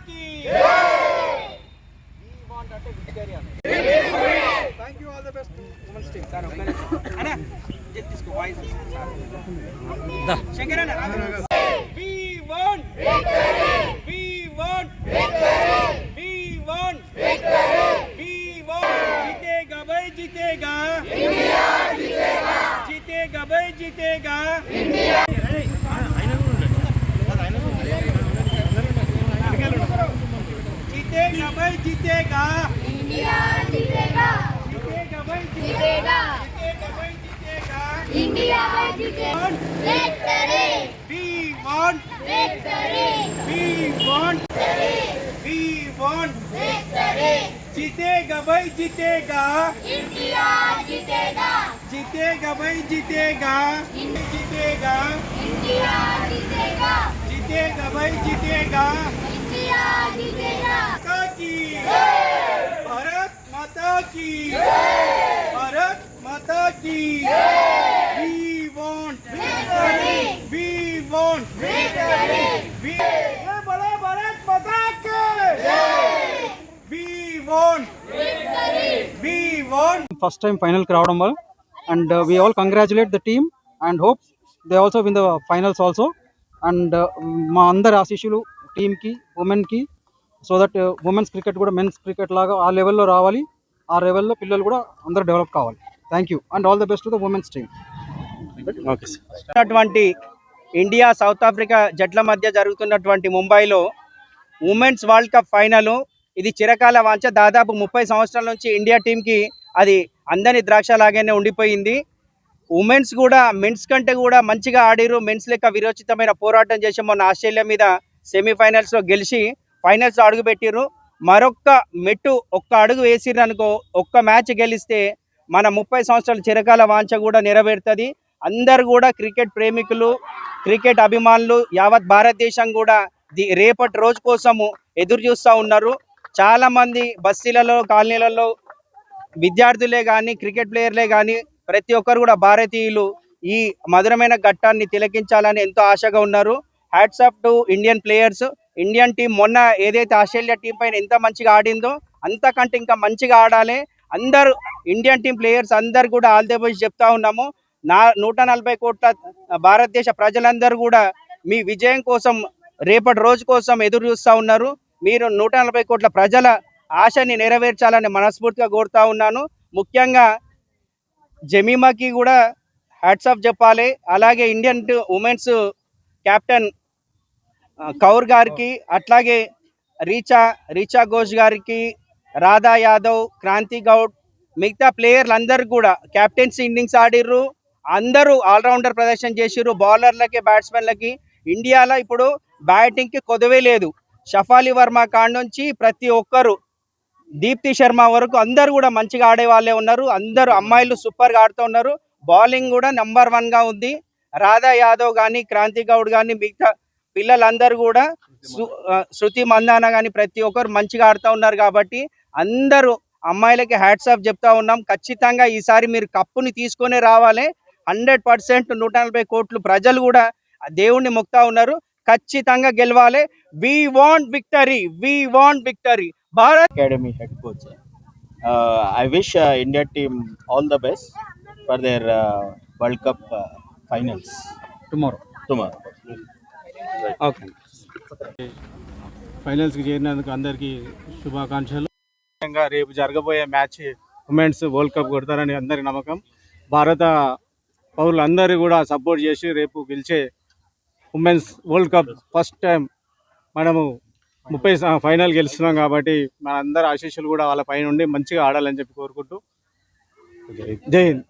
की thank you all the best women's team sir ఒక్క నిమిషం అన్న ఇది తీసుకో వాయిస్ శంకర్ అన్న we want we want we want we want जीतेगा भाई जीतेगा इंडिया जीतेगा जीतेगा भाई जीतेगा इंडिया जीतेगा। इंडिया जीतेगा। जीतेगा भाई जीतेगा। जीतेगा। भाई जीतेगा। इंडिया जीतेगा। Victory victory we want. Victory जीतेगा भाई जीतेगा। इंडिया जीतेगा। जीतेगा भाई जीतेगा। जीतेगा। इंडिया जीतेगा। जीतेगा भाई जीतेगा। इंडिया जीतेगा। की भारत माता की We want, victory we want, victory we. ये बोलो भारत माता के We want, victory we want. First time ఫైనల్కి రావడం వల్ల and we all congratulate the team and hope they also win the finals also and మా అందరి ఆశీస్సులు టీమ్కి ఉమెన్కి సో దట్ ఉమెన్స్ క్రికెట్ కూడా మెన్స్ క్రికెట్ లాగా ఆ లెవెల్లో రావాలి ఆ లెవెల్లో పిల్లలు కూడా అందరూ డెవలప్ కావాలి. Thank you and all the best to the women's team okay sir ఉన్నటువంటి ఇండియా సౌత్ ఆఫ్రికా జట్ల మధ్య జరుగుతున్నటువంటి ముంబైలో ఉమెన్స్ వరల్డ్ కప్ ఫైనల్. ఇది చిరకాల వాంఛ. దాదాపు ముప్పై సంవత్సరాల నుంచి ఇండియా టీంకి అది అందని ద్రాక్ష లాగానే ఉండిపోయింది. ఉమెన్స్ కూడా మెన్స్ కంటే కూడా మంచిగా ఆడిరు. మెన్స్ లెక్క విరోచితమైన పోరాటం చేసి మొన్న ఆస్ట్రేలియా మీద సెమీఫైనల్స్లో గెలిచి ఫైనల్స్లో అడుగు పెట్టిర్రు మరొక్క మెట్టు ఒక్క అడుగు వేసిరనుకో అనుకో ఒక్క మ్యాచ్ గెలిస్తే మన ముప్పై సంవత్సరాల చిరకాల వాంఛ కూడా నెరవేరుతుంది. అందరు కూడా క్రికెట్ ప్రేమికులు క్రికెట్ అభిమానులు యావత్ భారతదేశం కూడా ది- రేపటి రోజు కోసము ఎదురు చూస్తూ ఉన్నారు. చాలామంది బస్తీలలో కాలనీలలో విద్యార్థులే కానీ క్రికెట్ ప్లేయర్లే కానీ ప్రతి ఒక్కరు కూడా భారతీయులు ఈ మధురమైన ఘట్టాన్ని తిలకించాలని ఎంతో ఆశగా ఉన్నారు. Hats off to Indian players Indian team మొన్న ఏదైతే ఆస్ట్రేలియా టీం పైన ఎంత మంచిగా ఆడిందో అంతకంటే ఇంకా మంచిగా ఆడాలి. అందరూ ఇండియన్ టీం ప్లేయర్స్ అందరు కూడా ఆల్ ది బెస్ట్ చెప్తా ఉన్నాము. నా నూట నలభై కోట్ల భారతదేశ ప్రజలందరూ కూడా మీ విజయం కోసం రేపటి రోజు కోసం ఎదురు చూస్తూ ఉన్నారు. మీరు నూట నలభై కోట్ల ప్రజల ఆశని నెరవేర్చాలని మనస్ఫూర్తిగా కోరుతా ఉన్నాను. ముఖ్యంగా జమీమాకి కూడా హ్యాట్స్ ఆఫ్ చెప్పాలి. అలాగే ఇండియన్ ఉమెన్స్ కెప్టెన్ కౌర్ గారికి అట్లాగే రీచా రీచా ఘోష్ గారికి రాధా యాదవ్ క్రాంతి గౌడ్ మిగతా ప్లేయర్లు అందరు కూడా క్యాప్టెన్సీ ఇన్నింగ్స్ ఆడిర్రు. అందరూ ఆల్రౌండర్ ప్రదర్శన చేసిర్రు. బౌలర్లకి బ్యాట్స్మెన్లకి. ఇండియాలో ఇప్పుడు బ్యాటింగ్కి కొదవే లేదు. షఫాలి వర్మ కాడ నుంచి ప్రతి ఒక్కరు దీప్తి శర్మ వరకు అందరూ కూడా మంచిగా ఆడేవాళ్ళే ఉన్నారు. అందరూ అమ్మాయిలు సూపర్గా ఆడుతూ ఉన్నారు. బౌలింగ్ కూడా నెంబర్ వన్గా ఉంది. రాధా యాదవ్ కానీ క్రాంతి గౌడ్ కానీ మిగతా పిల్లలందరూ కూడా శృతి మందాన. కానీ ప్రతి ఒక్కరు మంచిగా ఆడుతూ ఉన్నారు కాబట్టి అందరూ అమ్మాయిలకి హ్యాట్స్ ఆఫ్ చెప్తా ఉన్నాం. ఖచ్చితంగా ఈసారి మీరు కప్పుని తీసుకొని రావాలి. హండ్రెడ్ పర్సెంట్ నూట నలభై కోట్లు ప్రజలు కూడా దేవుణ్ణి మొక్తా ఉన్నారు. ఖచ్చితంగా గెలవాలి. We want victory we want victory Bharat I wish uh, India team all the best for their uh, World Cup uh, finals. Tomorrow tomorrow. Okay ఫైనల్స్కి చేరినందుకు అందరికీ శుభాకాంక్షలు. ముఖ్యంగా రేపు జరగబోయే మ్యాచ్ ఉమెన్స్ వరల్డ్ కప్ కొడతారని అందరి నమ్మకం. భారత పౌరులందరూ కూడా సపోర్ట్ చేసి రేపు గెలిచే women's world cup first time మనము ముప్పై ఫైనల్ గెలుస్తున్నాం కాబట్టి మన అందరి ఆశీస్సులు కూడా వాళ్ళ పైన ఉండి మంచిగా ఆడాలని చెప్పి కోరుకుంటూ. జై హింద్.